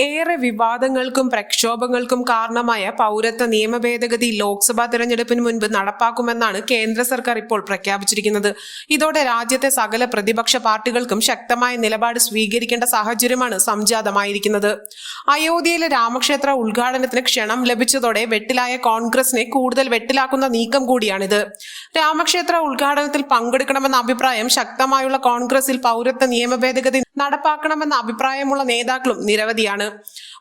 ഏറെ വിവാദങ്ങൾക്കും പ്രക്ഷോഭങ്ങൾക്കും കാരണമായ പൗരത്വ നിയമ ഭേദഗതി ലോക്സഭാ തെരഞ്ഞെടുപ്പിന് മുൻപ് നടപ്പാക്കുമെന്നാണ് കേന്ദ്ര സർക്കാർ ഇപ്പോൾ പ്രഖ്യാപിച്ചിരിക്കുന്നത്. ഇതോടെ രാജ്യത്തെ സകല പ്രതിപക്ഷ പാർട്ടികൾക്കും ശക്തമായ നിലപാട് സ്വീകരിക്കേണ്ട സാഹചര്യമാണ് സംജാതമായിരിക്കുന്നത്. അയോധ്യയിലെ രാമക്ഷേത്ര ഉദ്ഘാടനത്തിന് ക്ഷണം ലഭിച്ചതോടെ വെട്ടിലായ കോൺഗ്രസിനെ കൂടുതൽ വെട്ടിലാക്കുന്ന നീക്കം കൂടിയാണിത്. രാമക്ഷേത്ര ഉദ്ഘാടനത്തിൽ പങ്കെടുക്കണമെന്ന അഭിപ്രായം ശക്തമായുള്ള കോൺഗ്രസിൽ പൗരത്വ നിയമ ഭേദഗതി നടപ്പാക്കണമെന്ന അഭിപ്രായമുള്ള നേതാക്കളും നിരവധിയാണ്.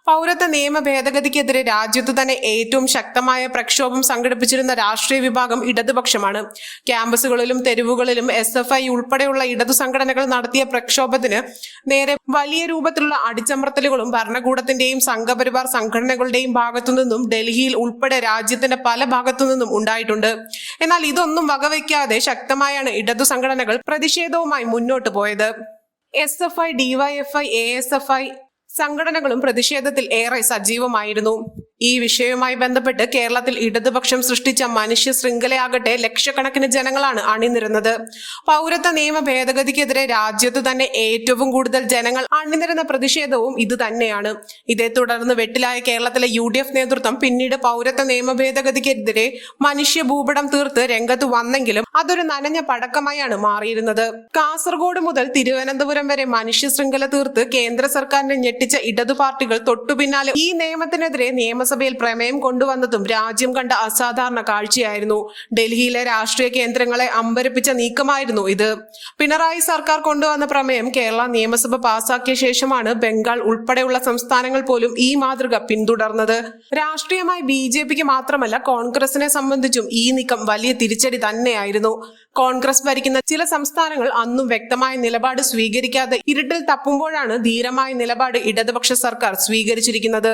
പൗരത്വ നിയമ ഭേദഗതിക്കെതിരെ രാജ്യത്ത് തന്നെ ഏറ്റവും ശക്തമായ പ്രക്ഷോഭം സംഘടിപ്പിച്ചിരുന്ന രാഷ്ട്രീയ വിഭാഗം ഇടതുപക്ഷമാണ്. ക്യാമ്പസുകളിലും തെരുവുകളിലും എസ് എഫ് ഐ ഉൾപ്പെടെയുള്ള ഇടതു സംഘടനകൾ നടത്തിയ പ്രക്ഷോഭത്തിന് നേരെ വലിയ രൂപത്തിലുള്ള അടിച്ചമർത്തലുകളും ഭരണകൂടത്തിന്റെയും സംഘപരിവാർ സംഘടനകളുടെയും ഭാഗത്തുനിന്നും ഡൽഹിയിൽ ഉൾപ്പെടെ രാജ്യത്തിന്റെ പല ഭാഗത്തു നിന്നും ഉണ്ടായിട്ടുണ്ട്. എന്നാൽ ഇതൊന്നും വകവയ്ക്കാതെ ശക്തമായാണ് ഇടതു സംഘടനകൾ പ്രതിഷേധവുമായി മുന്നോട്ട് പോയത്. S F I DYFI A S F I സംഘടനകളും പ്രതിഷേധത്തിൽ ഏറെ സജീവമായിരുന്നു. ഈ വിഷയവുമായി ബന്ധപ്പെട്ട് കേരളത്തിൽ ഇടതുപക്ഷം സൃഷ്ടിച്ച മനുഷ്യ ശൃംഖലയാകട്ടെ ലക്ഷക്കണക്കിന് ജനങ്ങളാണ് അണിനിരുന്നത്. പൗരത്വ നിയമ ഭേദഗതിക്കെതിരെ രാജ്യത്തു തന്നെ ഏറ്റവും കൂടുതൽ ജനങ്ങൾ അണിനിരുന്ന പ്രതിഷേധവും ഇത് തന്നെയാണ്. ഇതേ തുടർന്ന് വെട്ടിലായ കേരളത്തിലെ യു നേതൃത്വം പിന്നീട് പൗരത്വ നിയമ ഭേദഗതിക്കെതിരെ മനുഷ്യ ഭൂപടം തീർത്ത് രംഗത്ത് വന്നെങ്കിലും അതൊരു നനഞ്ഞ പടക്കമായാണ് മാറിയിരുന്നത്. കാസർഗോഡ് മുതൽ തിരുവനന്തപുരം വരെ മനുഷ്യ ശൃംഖല തീർത്ത് കേന്ദ്ര സർക്കാരിനെ ഞെട്ടിച്ച ഇടതു പാർട്ടികൾ തൊട്ടുപിന്നാലെ ഈ നിയമത്തിനെതിരെ നിയമസഭയിൽ പ്രമേയം കൊണ്ടുവന്നതും രാജ്യം കണ്ട അസാധാരണ കാഴ്ചയായിരുന്നു. ഡൽഹിയിലെ രാഷ്ട്രീയ കേന്ദ്രങ്ങളെ അമ്പരപ്പിച്ച നീക്കമായിരുന്നു ഇത്. പിണറായി സർക്കാർ കൊണ്ടുവന്ന പ്രമേയം കേരള നിയമസഭ പാസാക്കിയ ശേഷമാണ് ബംഗാൾ ഉൾപ്പെടെയുള്ള സംസ്ഥാനങ്ങൾ പോലും ഈ മാതൃക പിന്തുടർന്നത്. രാഷ്ട്രീയമായി ബി ജെ പിക്ക് മാത്രമല്ല കോൺഗ്രസിനെ സംബന്ധിച്ചും ഈ നീക്കം വലിയ തിരിച്ചടി തന്നെയായിരുന്നു. കോൺഗ്രസ് ഭരിക്കുന്ന ചില സംസ്ഥാനങ്ങൾ അന്നും വ്യക്തമായ നിലപാട് സ്വീകരിക്കാതെ ഇരുട്ടിൽ തപ്പുമ്പോഴാണ് ധീരമായ നിലപാട് ഇടതുപക്ഷ സർക്കാർ സ്വീകരിച്ചിരിക്കുന്നത്.